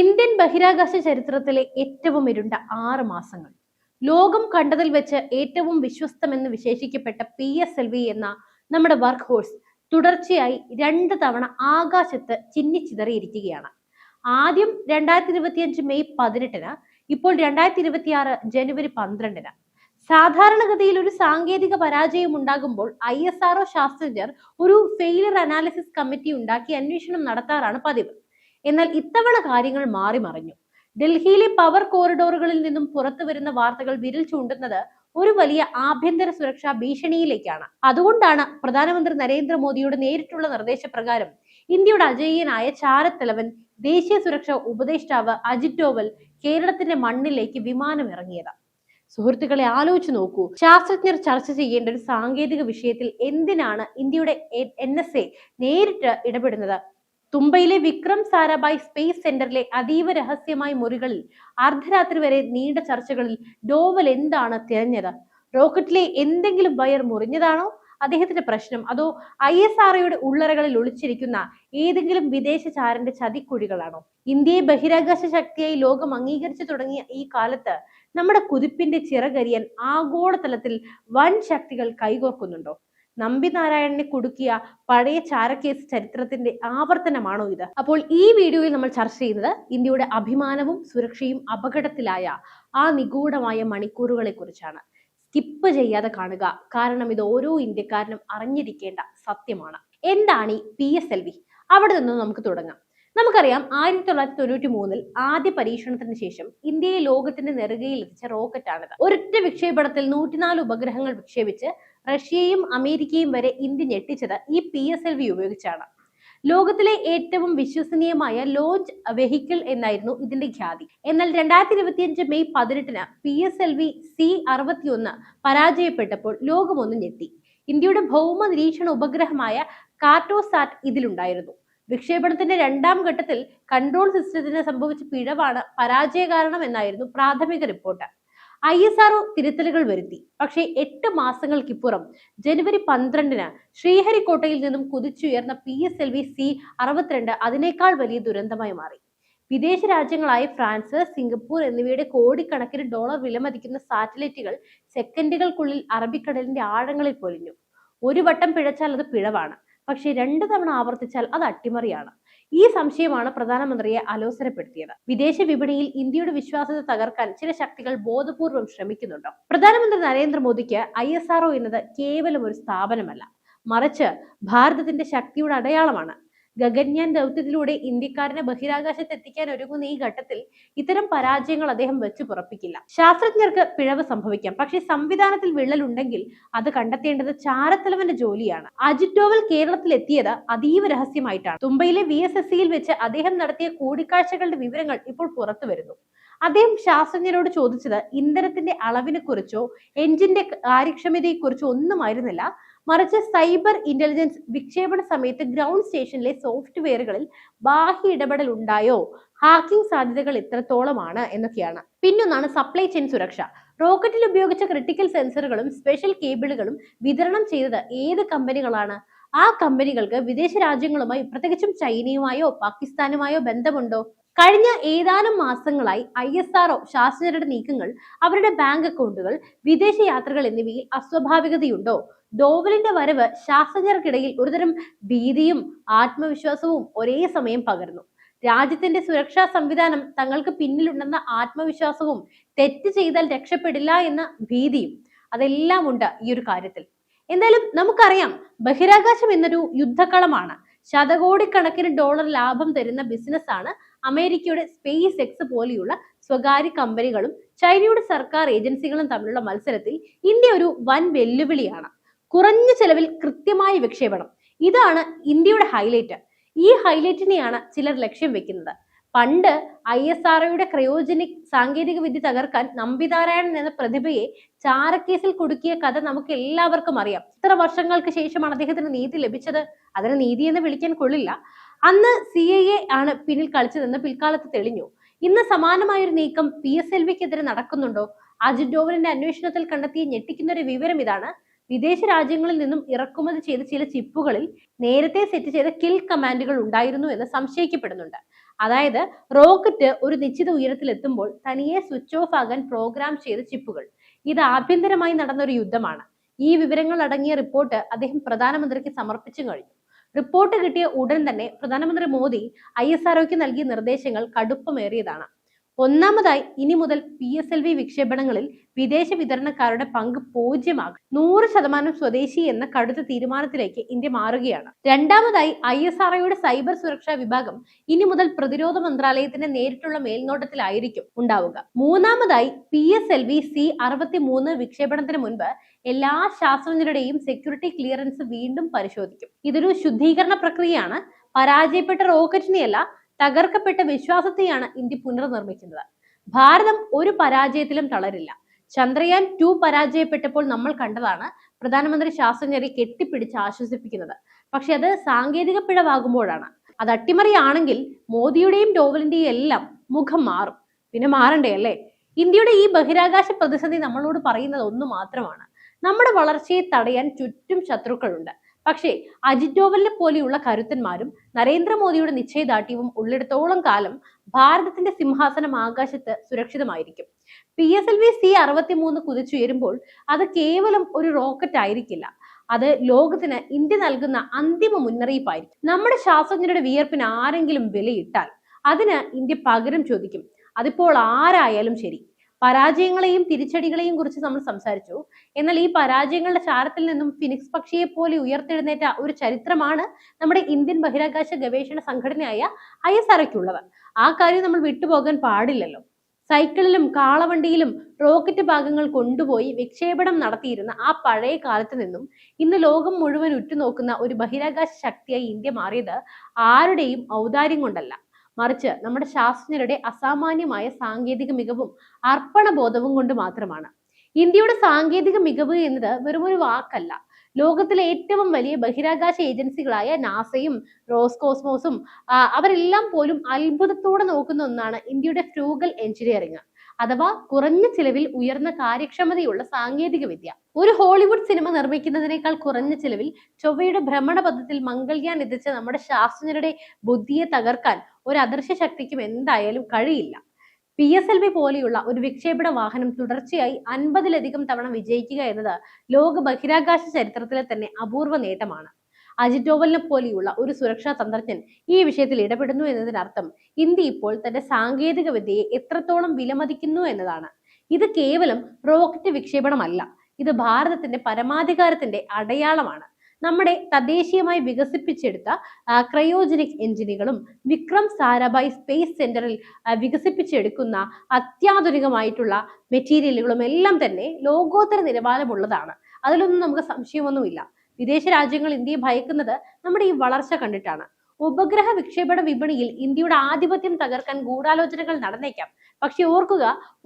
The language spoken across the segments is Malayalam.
ഇന്ത്യൻ ബഹിരാകാശ ചരിത്രത്തിലെ ഏറ്റവും ഇരുണ്ട ആറ് മാസങ്ങൾ. ലോകം കണ്ടതിൽ വെച്ച് ഏറ്റവും വിശ്വസ്തമെന്ന് വിശേഷിക്കപ്പെട്ട പി എസ് എൽ വി എന്ന നമ്മുടെ വർക്ക് ഹോഴ്സ് തുടർച്ചയായി രണ്ട് തവണ ആകാശത്ത് ചിന്നിച്ചിതറിയിരിക്കുകയാണ്. ആദ്യം രണ്ടായിരത്തി ഇരുപത്തിയഞ്ച് മെയ് പതിനെട്ടിന് ഇപ്പോൾ രണ്ടായിരത്തി ഇരുപത്തി ആറ് ജനുവരി പന്ത്രണ്ടിന്. സാധാരണഗതിയിൽ ഒരു സാങ്കേതിക പരാജയം ഉണ്ടാകുമ്പോൾ ഐ എസ് ആർഒ ശാസ്ത്രജ്ഞർ ഒരു ഫെയിലിയർ അനാലിസിസ് കമ്മിറ്റി ഉണ്ടാക്കി അന്വേഷണം നടത്താറാണ് പതിവ്. എന്നാൽ ഇത്തവണ കാര്യങ്ങൾ മാറി മറിഞ്ഞു. ഡൽഹിയിലെ പവർ കോറിഡോറുകളിൽ നിന്നും പുറത്തു വരുന്ന വാർത്തകൾ വിരൽ ചൂണ്ടുന്നത് ഒരു വലിയ ആഭ്യന്തര സുരക്ഷാ ഭീഷണിയിലേക്കാണ്. അതുകൊണ്ടാണ് പ്രധാനമന്ത്രി നരേന്ദ്രമോദിയുടെ നേരിട്ടുള്ള നിർദ്ദേശപ്രകാരം ഇന്ത്യയുടെ അജയ്യനായ ചാരത്തലവൻ ദേശീയ സുരക്ഷാ ഉപദേഷ്ടാവ് അജിത് ഡോവൽ കേരളത്തിന്റെ മണ്ണിലേക്ക് വിമാനം ഇറങ്ങിയത്. സുഹൃത്തുക്കളെ ആലോചിച്ചു നോക്കൂ. ശാസ്ത്രജ്ഞർ ചർച്ച ചെയ്യേണ്ട ഒരു സാങ്കേതിക വിഷയത്തിൽ എന്തിനാണ് ഇന്ത്യയുടെ എൻ നേരിട്ട് ഇടപെടുന്നത്? തുമ്പയിലെ വിക്രം സാരാഭായ് സ്പേസ് സെന്ററിലെ അതീവ രഹസ്യമായ മുറികളിൽ അർദ്ധരാത്രി വരെ നീണ്ട ചർച്ചകളിൽ ഡോവൽ എന്താണ് തിരഞ്ഞത്? റോക്കറ്റിലെ എന്തെങ്കിലും വയർ മുറിഞ്ഞതാണോ? അദ്ദേഹത്തിന്റെ പ്രശ്നം. അതോ ഐ എസ് ആർഒയുടെ ഉള്ളറകളിൽ ഒളിച്ചിരിക്കുന്ന ഏതെങ്കിലും വിദേശ ചാരന്റെ ചതിക്കുഴികളാണോ? ഇന്ത്യയെ ബഹിരാകാശ ശക്തിയായി ലോകം അംഗീകരിച്ചു തുടങ്ങിയ ഈ കാലത്ത് നമ്മുടെ കുതിപ്പിന്റെ ചിറകരിയാൻ ആഗോളതലത്തിൽ വൻ ശക്തികൾ കൈകോർക്കുന്നുണ്ടോ? നമ്പി നാരായണനെ കുടുക്കിയ പഴയ ചാരക്കേസ് ചരിത്രത്തിന്റെ ആവർത്തനമാണോ ഇത്? അപ്പോൾ ഈ വീഡിയോയിൽ നമ്മൾ ചർച്ച ചെയ്യുന്നത് ഇന്ത്യയുടെ അഭിമാനവും സുരക്ഷയും അപകടത്തിലായ ആ നിഗൂഢമായ മണിക്കൂറുകളെ കുറിച്ചാണ്. സ്കിപ്പ് ചെയ്യാതെ കാണുക. കാരണം ഇത് ഓരോ ഇന്ത്യക്കാരനും അറിഞ്ഞിരിക്കേണ്ട സത്യമാണ്. എന്താണ് ഈ പി എസ് എൽ വി അവിടെ നിന്ന് നമുക്ക് തുടങ്ങാം. നമുക്കറിയാം ആയിരത്തി തൊള്ളായിരത്തി തൊണ്ണൂറ്റി മൂന്നിൽ ആദ്യ പരീക്ഷണത്തിന് ശേഷം ഇന്ത്യയെ ലോകത്തിന്റെ നെറുകയിൽ എത്തിച്ച റോക്കറ്റാണിത് ഒരൊറ്റ വിക്ഷേപണത്തിൽ നൂറ്റിനാല് ഉപഗ്രഹങ്ങൾ വിക്ഷേപിച്ച് റഷ്യയും അമേരിക്കയും വരെ ഇന്ത്യ ഞെട്ടിച്ചത് ഈ പി എസ് എൽ വി ഉപയോഗിച്ചാണ്. ലോകത്തിലെ ഏറ്റവും വിശ്വസനീയമായ ലോഞ്ച് വെഹിക്കിൾ എന്നായിരുന്നു ഇതിന്റെ ഖ്യാതി. എന്നാൽ രണ്ടായിരത്തി ഇരുപത്തിയഞ്ച് മെയ് പതിനെട്ടിന് P S L V C അറുപത്തിയൊന്ന് പരാജയപ്പെട്ടപ്പോൾ ലോകമൊന്ന് ഞെട്ടി. ഇന്ത്യയുടെ ഭൗമ നിരീക്ഷണ ഉപഗ്രഹമായ കാർട്ടോസാറ്റ് ഇതിലുണ്ടായിരുന്നു. വിക്ഷേപണത്തിന്റെ രണ്ടാം ഘട്ടത്തിൽ കൺട്രോൾ സിസ്റ്റത്തിന് സംഭവിച്ച പിഴവാണ് പരാജയ കാരണം എന്നായിരുന്നു പ്രാഥമിക റിപ്പോർട്ട് ഐ എസ് ആർഒ തിരുത്തലുകൾ വരുത്തി. പക്ഷേ എട്ട് മാസങ്ങൾക്കിപ്പുറം ജനുവരി പന്ത്രണ്ടിന് ശ്രീഹരിക്കോട്ടയിൽ നിന്നും കുതിച്ചുയർന്ന P S L V C അറുപത്തിരണ്ട് അതിനേക്കാൾ വലിയ ദുരന്തമായി മാറി. വിദേശ രാജ്യങ്ങളായ ഫ്രാൻസ് സിംഗപ്പൂർ എന്നിവയുടെ കോടിക്കണക്കിന് ഡോളർ വിലമതിക്കുന്ന സാറ്റലൈറ്റുകൾ സെക്കൻഡുകൾക്കുള്ളിൽ അറബിക്കടലിന്റെ ആഴങ്ങളിൽ പൊലിഞ്ഞു. ഒരു വട്ടം പിഴച്ചാൽ അത് പിഴവാണ്. പക്ഷേ രണ്ടു തവണ ആവർത്തിച്ചാൽ അത് അട്ടിമറിയാണ്. ഈ സംശയമാണ് പ്രധാനമന്ത്രിയെ അലോസരപ്പെടുത്തിയത്. വിദേശ വിപണിയിൽ ഇന്ത്യയുടെ വിശ്വാസ്യത തകർക്കാൻ ചില ശക്തികൾ ബോധപൂർവം ശ്രമിക്കുന്നുണ്ടോ. പ്രധാനമന്ത്രി നരേന്ദ്രമോദിക്ക് ഐ എസ് ആർഒ എന്നത് കേവലം ഒരു സ്ഥാപനമല്ല. മറിച്ച് ഭാരതത്തിന്റെ ശക്തിയുടെ അടയാളമാണ് ഗഗൻയാൻ ദൗത്യത്തിലൂടെ ഇന്ത്യക്കാരനെ ബഹിരാകാശത്ത് എത്തിക്കാൻ ഒരുങ്ങുന്ന ഈ ഘട്ടത്തിൽ ഇത്തരം പരാജയങ്ങൾ അദ്ദേഹം വെച്ച് പുറപ്പിക്കില്ല. ശാസ്ത്രജ്ഞർക്ക് പിഴവ് സംഭവിക്കാം. പക്ഷേ സംവിധാനത്തിൽ വിള്ളലുണ്ടെങ്കിൽ അത് കണ്ടെത്തേണ്ടത് ചാരത്തലവന്റെ ജോലിയാണ്. അജിറ്റോവൽ കേരളത്തിൽ എത്തിയത് അതീവ രഹസ്യമായിട്ടാണ്. തുമ്പയിലെ വി എസ് എസ് സിയിൽ വെച്ച് അദ്ദേഹം നടത്തിയ കൂടിക്കാഴ്ചകളുടെ വിവരങ്ങൾ ഇപ്പോൾ പുറത്തു വരുന്നു. അദ്ദേഹം ശാസ്ത്രജ്ഞരോട് ചോദിച്ചത് ഇന്ധനത്തിന്റെ അളവിനെ കുറിച്ചോ എഞ്ചിന്റെ ഒന്നും ഒന്നുമായിരുന്നില്ല മറിച്ച് സൈബർ ഇന്റലിജൻസ് വിക്ഷേപണ സമയത്ത് ഗ്രൗണ്ട് സ്റ്റേഷനിലെ സോഫ്റ്റ്വെയറുകളിൽ ബാഹ്യ ഇടപെടൽ ഉണ്ടായോ? ഹാക്കിംഗ് സാധ്യതകൾ എത്രത്തോളമാണ് എന്നൊക്കെയാണ്. പിന്നൊന്നാണ് സപ്ലൈ ചെയിൻ സുരക്ഷ. റോക്കറ്റിൽ ഉപയോഗിച്ച ക്രിട്ടിക്കൽ സെൻസറുകളും സ്പെഷ്യൽ കേബിളുകളും വിതരണം ചെയ്തത് ഏത് കമ്പനികളാണ് ആ കമ്പനികൾക്ക് വിദേശ രാജ്യങ്ങളുമായി പ്രത്യേകിച്ചും ചൈനയുമായോ പാകിസ്ഥാനുമായോ ബന്ധമുണ്ടോ? കഴിഞ്ഞ ഏതാനും മാസങ്ങളായി ഐ എസ് ആർഒ ശാസ്ത്രജ്ഞരുടെ നീക്കങ്ങൾ അവരുടെ ബാങ്ക് അക്കൗണ്ടുകൾ വിദേശ യാത്രകൾ എന്നിവയിൽ അസ്വാഭാവികതയുണ്ടോ? ഡോവലിന്റെ വരവ് ശാസ്ത്രജ്ഞർക്കിടയിൽ ഒരുതരം ഭീതിയും ആത്മവിശ്വാസവും ഒരേ സമയം പകർന്നു. രാജ്യത്തിന്റെ സുരക്ഷാ സംവിധാനം തങ്ങൾക്ക് പിന്നിലുണ്ടെന്ന ആത്മവിശ്വാസവും തെറ്റ് ചെയ്താൽ രക്ഷപ്പെടില്ല എന്ന ഭീതിയും അതെല്ലാം ഉണ്ട് ഈ ഒരു കാര്യത്തിൽ. എന്തായാലും നമുക്കറിയാം ബഹിരാകാശം എന്നൊരു യുദ്ധക്കളമാണ്. ശതകോടിക്കണക്കിന് ഡോളർ ലാഭം തരുന്ന ബിസിനസ് ആണ് അമേരിക്കയുടെ സ്പേസ് എക്സ് പോലെയുള്ള സ്വകാര്യ കമ്പനികളും ചൈനയുടെ സർക്കാർ ഏജൻസികളും തമ്മിലുള്ള മത്സരത്തിൽ ഇന്ത്യ ഒരു വൻ വെല്ലുവിളിയാണ്. കുറഞ്ഞ ചെലവിൽ കൃത്യമായ വിക്ഷേപണം. ഇതാണ് ഇന്ത്യയുടെ ഹൈലൈറ്റ് ഈ ഹൈലൈറ്റിനെയാണ് ചിലർ ലക്ഷ്യം വെക്കുന്നത്. പണ്ട് ഐ എസ് ആർ ഒയുടെ ക്രയോജനിക് സാങ്കേതിക വിദ്യ തകർക്കാൻ നമ്പിനാരായണൻ എന്ന പ്രതിഭയെ ചാരക്കേസിൽ കുടുക്കിയ കഥ നമുക്ക് എല്ലാവർക്കും അറിയാം. ഇത്ര വർഷങ്ങൾക്ക് ശേഷമാണ് അദ്ദേഹത്തിന് നീതി ലഭിച്ചത്. അതിന് നീതി എന്ന് വിളിക്കാൻ കൊള്ളില്ല. അന്ന് സി ഐ എ ആണ് പിന്നിൽ കളിച്ചതെന്ന് പിൽക്കാലത്ത് തെളിഞ്ഞു. ഇന്ന് സമാനമായൊരു നീക്കം പി എസ് എൽ വിക്കെതിരെ നടക്കുന്നുണ്ടോ? അജിത് ഡോവലിന്റെ അന്വേഷണത്തിൽ കണ്ടെത്തിയ ഞെട്ടിക്കുന്ന ഒരു വിവരം ഇതാണ്. വിദേശ രാജ്യങ്ങളിൽ നിന്നും ഇറക്കുമതി ചെയ്ത ചില ചിപ്പുകളിൽ നേരത്തെ സെറ്റ് ചെയ്ത കിൽ കമാൻഡുകൾ ഉണ്ടായിരുന്നു എന്ന് സംശയിക്കപ്പെടുന്നുണ്ട്. അതായത് റോക്കറ്റ് ഒരു നിശ്ചിത ഉയരത്തിൽ എത്തുമ്പോൾ തനിയെ സ്വിച്ച് ഓഫ് ആകാൻ പ്രോഗ്രാം ചെയ്ത ചിപ്പുകൾ. ഇത് ആഭ്യന്തരമായി നടന്ന ഒരു യുദ്ധമാണ്. ഈ വിവരങ്ങൾ അടങ്ങിയ റിപ്പോർട്ട് അദ്ദേഹം പ്രധാനമന്ത്രിക്ക് സമർപ്പിച്ചു കഴിഞ്ഞു. റിപ്പോർട്ട് കിട്ടിയ ഉടൻ തന്നെ പ്രധാനമന്ത്രി മോദി ഐ എസ് ആർഒക്ക് നൽകിയ നിർദ്ദേശങ്ങൾ കടുപ്പമേറിയതാണ്. ഒന്നാമതായി ഇനി മുതൽ പി എസ് എൽ വി വിക്ഷേപണങ്ങളിൽ വിദേശ വിതരണക്കാരുടെ പങ്ക് പൂജ്യമാകും. നൂറ് ശതമാനം സ്വദേശി എന്ന കടുത്ത തീരുമാനത്തിലേക്ക് ഇന്ത്യ മാറുകയാണ്. രണ്ടാമതായി ഐ എസ് ആർ സൈബർ സുരക്ഷാ വിഭാഗം ഇനി മുതൽ പ്രതിരോധ മന്ത്രാലയത്തിന്റെ നേരിട്ടുള്ള മേൽനോട്ടത്തിലായിരിക്കും ഉണ്ടാവുക. മൂന്നാമതായി P S L V C അറുപത്തി മൂന്ന് വിക്ഷേപണത്തിന് മുൻപ് എല്ലാ ശാസ്ത്രജ്ഞരുടെയും സെക്യൂരിറ്റി ക്ലിയറൻസ് വീണ്ടും പരിശോധിക്കും. ഇതൊരു ശുദ്ധീകരണ പ്രക്രിയയാണ്. പരാജയപ്പെട്ട റോക്കറ്റിനെയല്ല തകർക്കപ്പെട്ട വിശ്വാസത്തെയാണ് ഇന്ത്യ പുനർനിർമ്മിക്കുന്നത്. ഭാരതം ഒരു പരാജയത്തിലും തളരില്ല. ചന്ദ്രയാൻ ടു പരാജയപ്പെട്ടപ്പോൾ നമ്മൾ കണ്ടതാണ് പ്രധാനമന്ത്രി ശാസ്ത്രജ്ഞരെ കെട്ടിപ്പിടിച്ച് ആശ്വസിപ്പിക്കുന്നത്. പക്ഷെ അത് സാങ്കേതിക പിഴവാകുമ്പോഴാണ്. അത് അട്ടിമറിയാണെങ്കിൽ മോദിയുടെയും ഡോവലിന്റെയും എല്ലാം മുഖം മാറും. പിന്നെ മാറണ്ടേ അല്ലേ? ഇന്ത്യയുടെ ഈ ബഹിരാകാശ പ്രതിസന്ധി നമ്മളോട് പറയുന്നത് ഒന്ന് മാത്രമാണ്. നമ്മുടെ വളർച്ചയെ തടയാൻ ചുറ്റും ശത്രുക്കളുണ്ട്. പക്ഷേ അജിത് ഡോവലിനെ പോലെയുള്ള കരുത്തന്മാരും നരേന്ദ്രമോദിയുടെ നിശ്ചയദാർഢ്യവും ഉള്ളിടത്തോളം കാലം ഭാരതത്തിന്റെ സിംഹാസനം ആകാശത്ത് സുരക്ഷിതമായിരിക്കും. P S L V C അറുപത്തിമൂന്ന് കുതിച്ചുയരുമ്പോൾ അത് കേവലം ഒരു റോക്കറ്റ് ആയിരിക്കില്ല. അത് ലോകത്തിന് ഇന്ത്യ നൽകുന്ന അന്തിമ മുന്നറിയിപ്പായിരിക്കും. നമ്മുടെ ശാസ്ത്രജ്ഞരുടെ വിയർപ്പിന് ആരെങ്കിലും വിലയിട്ടാൽ അതിന് ഇന്ത്യ പകരം ചോദിക്കും അതിപ്പോൾ ആരായാലും ശരി? പരാജയങ്ങളെയും തിരിച്ചടികളെയും കുറിച്ച് നമ്മൾ സംസാരിച്ചു. എന്നാൽ ഈ പരാജയങ്ങളുടെ ചാരത്തിൽ നിന്നും ഫിനിക്സ് പക്ഷിയെ പോലെ ഉയർത്തെഴുന്നേറ്റ ഒരു ചരിത്രമാണ് നമ്മുടെ ഇന്ത്യൻ ബഹിരാകാശ ഗവേഷണ സംഘടനയായ ഐ എസ് ആർഒയ്ക്കുള്ളത് ആ കാര്യം നമ്മൾ വിട്ടുപോകാൻ പാടില്ലല്ലോ. സൈക്കിളിലും കാളവണ്ടിയിലും റോക്കറ്റ് ഭാഗങ്ങൾ കൊണ്ടുപോയി വിക്ഷേപണം നടത്തിയിരുന്ന ആ പഴയ കാലത്ത് നിന്നും ഇന്ന് ലോകം മുഴുവൻ ഉറ്റുനോക്കുന്ന ഒരു ബഹിരാകാശ ശക്തിയായി ഇന്ത്യ മാറിയത് ആരുടെയും ഔദാര്യം കൊണ്ടല്ല. മറിച്ച് നമ്മുടെ ശാസ്ത്രജ്ഞരുടെ അസാമാന്യമായ സാങ്കേതിക മികവും അർപ്പണബോധവും കൊണ്ട് മാത്രമാണ്. ഇന്ത്യയുടെ സാങ്കേതിക മികവ് എന്നത് വെറും ഒരു വാക്കല്ല. ലോകത്തിലെ ഏറ്റവും വലിയ ബഹിരാകാശ ഏജൻസികളായ നാസയും റോസ് കോസ്മോസും അവരെല്ലാം പോലും അത്ഭുതത്തോടെ നോക്കുന്ന ഒന്നാണ് ഇന്ത്യയുടെ ഫ്രൂഗൽ എഞ്ചിനീയറിംഗ് അഥവാ കുറഞ്ഞ ചിലവിൽ ഉയർന്ന കാര്യക്ഷമതയുള്ള സാങ്കേതിക വിദ്യ. ഒരു ഹോളിവുഡ് സിനിമ നിർമ്മിക്കുന്നതിനേക്കാൾ കുറഞ്ഞ ചിലവിൽ ചൊവ്വയുടെ ഭ്രമണപഥത്തിൽ മംഗൾയാൻ എത്തിച്ച നമ്മുടെ ശാസ്ത്രജ്ഞരുടെ ബുദ്ധിയെ തകർക്കാൻ ഒരു അദൃശ്യ ശക്തിക്കും എന്തായാലും കഴിയില്ല. പി എസ് എൽ വി പോലെയുള്ള ഒരു വിക്ഷേപണ വാഹനം തുടർച്ചയായി അൻപതിലധികം തവണ വിജയിക്കുക എന്നത് ലോക ബഹിരാകാശ ചരിത്രത്തിലെ തന്നെ അപൂർവ നേട്ടമാണ്. അജിത് ഡോവലിനെ പോലെയുള്ള ഒരു സുരക്ഷാ തന്ത്രജ്ഞൻ ഈ വിഷയത്തിൽ ഇടപെടുന്നു എന്നതിനർത്ഥം ഇന്ത്യ ഇപ്പോൾ തന്റെ സാങ്കേതിക വിദ്യയെ എത്രത്തോളം വിലമതിക്കുന്നു എന്നതാണ്. ഇത് കേവലം റോക്കറ്റ് വിക്ഷേപണമല്ല ഇത് ഭാരതത്തിന്റെ പരമാധികാരത്തിന്റെ അടയാളമാണ്. നമ്മുടെ തദ്ദേശീയമായി വികസിപ്പിച്ചെടുത്ത ക്രയോജനിക് എഞ്ചിനുകളും വിക്രം സാരാഭായ് സ്പേസ് സെന്ററിൽ വികസിപ്പിച്ചെടുക്കുന്ന അത്യാധുനികമായിട്ടുള്ള മെറ്റീരിയലുകളും എല്ലാം തന്നെ ലോകോത്തര നിലവാരമുള്ളതാണ്. അതിലൊന്നും നമുക്ക് സംശയമൊന്നുമില്ല. വിദേശ രാജ്യങ്ങൾ ഇന്ത്യയെ ഭയക്കുന്നത് നമ്മുടെ ഈ വളർച്ച കണ്ടിട്ടാണ്. ഉപഗ്രഹ വിക്ഷേപണ വിപണിയിൽ ഇന്ത്യയുടെ ആധിപത്യം തകർക്കാൻ ഗൂഢാലോചനകൾ നടന്നേക്കാം. പക്ഷെ ഓർക്കുക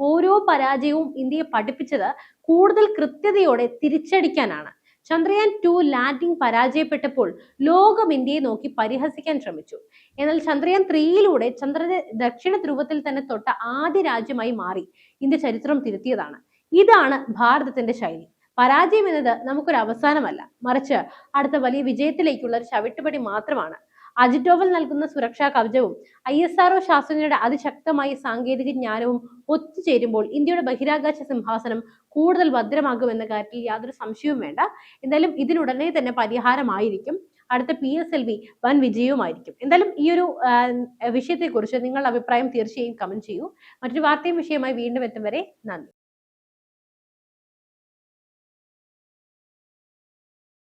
ഓരോ പരാജയവും ഇന്ത്യയെ പഠിപ്പിച്ചത് കൂടുതൽ കൃത്യതയോടെ തിരിച്ചടിക്കാനാണ്. ചന്ദ്രയാൻ ടു ലാൻഡിംഗ് പരാജയപ്പെട്ടപ്പോൾ ലോകം ഇന്ത്യയെ നോക്കി പരിഹസിക്കാൻ ശ്രമിച്ചു. എന്നാൽ ചന്ദ്രയാൻ ത്രീയിലൂടെ ചന്ദ്രന്റെ ദക്ഷിണ ധ്രുവത്തിൽ തന്നെ തൊട്ട ആദ്യ രാജ്യമായി മാറി. ഇന്ത്യ ചരിത്രം തിരുത്തിയതാണ്. ഇതാണ് ഭാരതത്തിന്റെ ശൈലി. പരാജയം എന്നത് നമുക്കൊരു അവസാനമല്ല മറിച്ച് അടുത്ത വലിയ വിജയത്തിലേക്കുള്ള ഒരു ചവിട്ടുപടി മാത്രമാണ്. അജിത് ഡോവൽ നൽകുന്ന സുരക്ഷാ കവചവും ഐ എസ് ആർഒ ശാസ്ത്രജ്ഞരുടെ അതിശക്തമായ സാങ്കേതിക ജ്ഞാനവും ഒത്തുചേരുമ്പോൾ ഇന്ത്യയുടെ ബഹിരാകാശ സിംഹാസനം കൂടുതൽ ഭദ്രമാകുമെന്ന കാര്യത്തിൽ യാതൊരു സംശയവും വേണ്ട. എന്തായാലും ഇതിനുടനെ തന്നെ പരിഹാരമായിരിക്കും. അടുത്ത പി എസ് എൽ വി വൻ വിജയവുമായിരിക്കും. എന്തായാലും ഈ ഒരു വിഷയത്തെക്കുറിച്ച് നിങ്ങളുടെ അഭിപ്രായം തീർച്ചയായും കമന്റ് ചെയ്യൂ. മറ്റൊരു വാർത്തയും വിഷയമായി വീണ്ടും എത്തും വരെ നന്ദി.